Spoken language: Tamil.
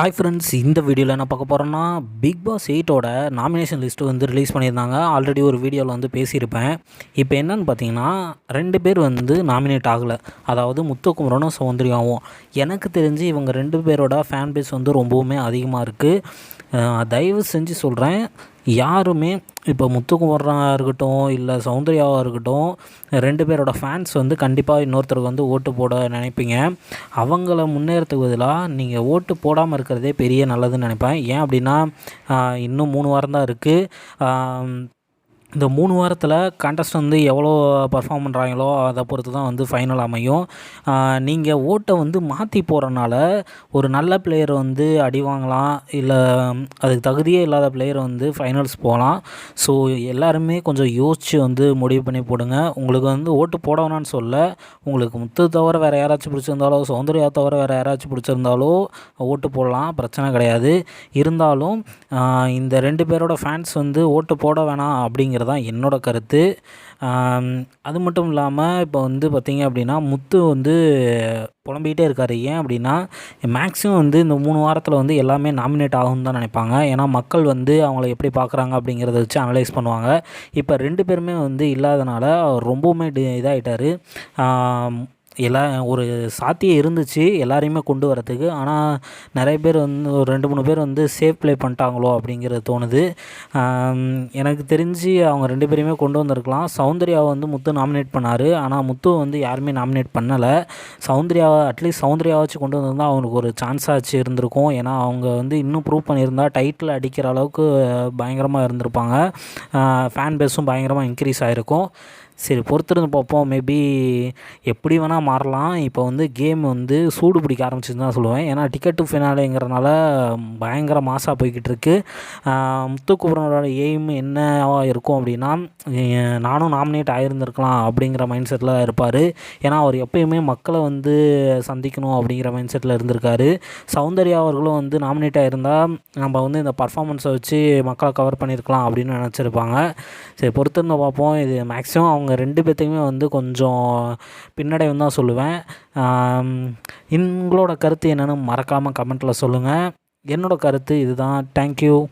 ஹாய் ஃப்ரெண்ட்ஸ் இந்த வீடியோவில் என்ன பார்க்க போகிறோன்னா பிக் பாஸ் எயிட்டோட நாமினேஷன் லிஸ்ட்டு வந்து ரிலீஸ் பண்ணியிருந்தாங்க. ஆல்ரெடி ஒரு வீடியோவில் வந்து பேசியிருப்பேன். இப்போ என்னன்னு பார்த்தீங்கன்னா ரெண்டு பேர் வந்து நாமினேட் ஆகலை. அதாவது முத்துக்குமரனும் சௌந்தர்யாவும். எனக்கு தெரிஞ்சு இவங்க ரெண்டு பேரோட ஃபேன் பேஸ் வந்து ரொம்பவுமே அதிகமாக இருக்குது தயவு செஞ்சு சொல்கிறேன் யாருமே இப்போ முத்துக்குமரனாக இருக்கட்டும் இல்லை சௌந்தர்யாவாக இருக்கட்டும் ரெண்டு பேரோட ஃபேன்ஸ் வந்து கண்டிப்பாக இன்னொருத்தருக்கு வந்து ஓட்டு போட நினைப்பீங்க. அவங்கள முன்னேறத்துக்கு பதிலாக நீங்கள் ஓட்டு போடாமல் இருக்கிறதே பெரிய நல்லதுன்னு நினைப்பேன். ஏன் அப்படின்னா இன்னும் மூணு வாரம் தான் இருக்குது இந்த மூணு வாரத்தில் கான்டெஸ்ட் வந்து எவ்வளோ பர்ஃபார்ம் பண்ணுறாங்களோ அதை பொறுத்து தான் வந்து ஃபைனல் அமையும். நீங்கள் ஓட்டை வந்து மாற்றி போகிறனால ஒரு நல்ல பிளேயர் வந்து அடி வாங்கலாம் இல்லை அதுக்கு தகுதியே இல்லாத பிளேயர் வந்து ஃபைனல்ஸ் போகலாம் ஸோ எல்லாருமே கொஞ்சம் யோசித்து வந்து முடிவு பண்ணி போடுங்க. உங்களுக்கு வந்து ஓட்டு போட வேணாம்னு சொல்ல உங்களுக்கு முத்து தவிர வேறு யாராச்சும் பிடிச்சிருந்தாலோ சௌந்தர்யா தவிர வேறு யாராச்சும் பிடிச்சிருந்தாலோ ஓட்டு போடலாம் பிரச்சனை கிடையாது. இருந்தாலும் இந்த ரெண்டு பேரோட ஃபேன்ஸ் வந்து ஓட்டு போட வேணாம் அப்படிங்கிறது தான் என்னோடய கருத்து அது மட்டும் இல்லாமல் இப்போ வந்து பார்த்திங்க அப்படின்னா முத்து வந்து புலம்பிக்கிட்டே இருக்கார். ஏன் அப்படின்னா மேக்ஸிமம் வந்து இந்த மூணு வாரத்தில் வந்து எல்லாமே நாமினேட் ஆகும்னு தான் நினைப்பாங்க. ஏன்னா மக்கள் வந்து அவங்கள எப்படி பார்க்குறாங்க அப்படிங்கிறத வச்சு அனலைஸ் பண்ணுவாங்க. இப்போ ரெண்டு பேருமே வந்து இல்லாதனால அவர் ரொம்பவுமே டி இதாகிட்டார் எல்லா ஒரு சாத்தியம் இருந்துச்சு எல்லாரையுமே கொண்டு வரத்துக்கு ஆனால் நிறைய பேர் வந்து ஒரு ரெண்டு மூணு பேர் வந்து சேஃப் ப்ளே பண்ணிட்டாங்களோ அப்படிங்கிறது தோணுது. எனக்கு தெரிஞ்சு அவங்க ரெண்டு பேரையுமே கொண்டு வந்திருக்கலாம். சௌந்தர்யாவை வந்து முத்து நாமினேட் பண்ணார். ஆனால் முத்து வந்து யாருமே நாமினேட் பண்ணலை. சௌந்தர்யாவை அட்லீஸ்ட் சௌந்தர்யாவாச்சும் கொண்டு வந்திருந்தா அவங்களுக்கு ஒரு சான்ஸ் ஆச்சு இருந்திருக்கும். ஏன்னா அவங்க வந்து இன்னும் ப்ரூவ் பண்ணியிருந்தா டைட்டில் அடிக்கிற அளவுக்கு பயங்கரமாக இருந்திருப்பாங்க. ஃபேன் பேஸும் பயங்கரமாக இன்க்ரீஸ் ஆகிருக்கும் சரி பொறுத்திருந்து பார்ப்போம். மேபி எப்படி வேணால் மாறலாம். இப்போ வந்து கேம் வந்து சூடு பிடிக்க ஆரம்பிச்சுன்னு தான் சொல்லுவேன். ஏன்னா டிக்கெட் டு ஃபினாலேங்கிறனால பயங்கர மாசாக போய்கிட்டு இருக்கு முத்துக்குமரனோட எய்ம் என்னவாக இருக்கும் அப்படின்னா நானும் நாமினேட் ஆகியிருந்திருக்கலாம் அப்படிங்கிற மைண்ட் செட்டில் இருப்பார். ஏன்னா அவர் எப்பயுமே மக்களை வந்து சந்திக்கணும் அப்படிங்கிற மைண்ட் செட்டில் இருந்திருக்காரு. சௌந்தர்யா அவர்களும் வந்து நாமினேட் ஆகியிருந்தால் நம்ம வந்து இந்த பர்ஃபார்மன்ஸை வச்சு மக்களை கவர் பண்ணியிருக்கலாம் அப்படின்னு நினச்சிருப்பாங்க. சரி பொறுத்திருந்து பார்ப்போம். இது மேக்ஸிமம் அவங்க ரெண்டு பேர்த்துக்குமே வந்து கொஞ்சம் பின்னடைவுன்னு தான் சொல்லுவேன். எங்களோட உங்களோட கருத்து என்னென்னு மறக்காமல் கமெண்ட்டில் சொல்லுங்கள் என்னோட கருத்து இதுதான். தேங்க்யூ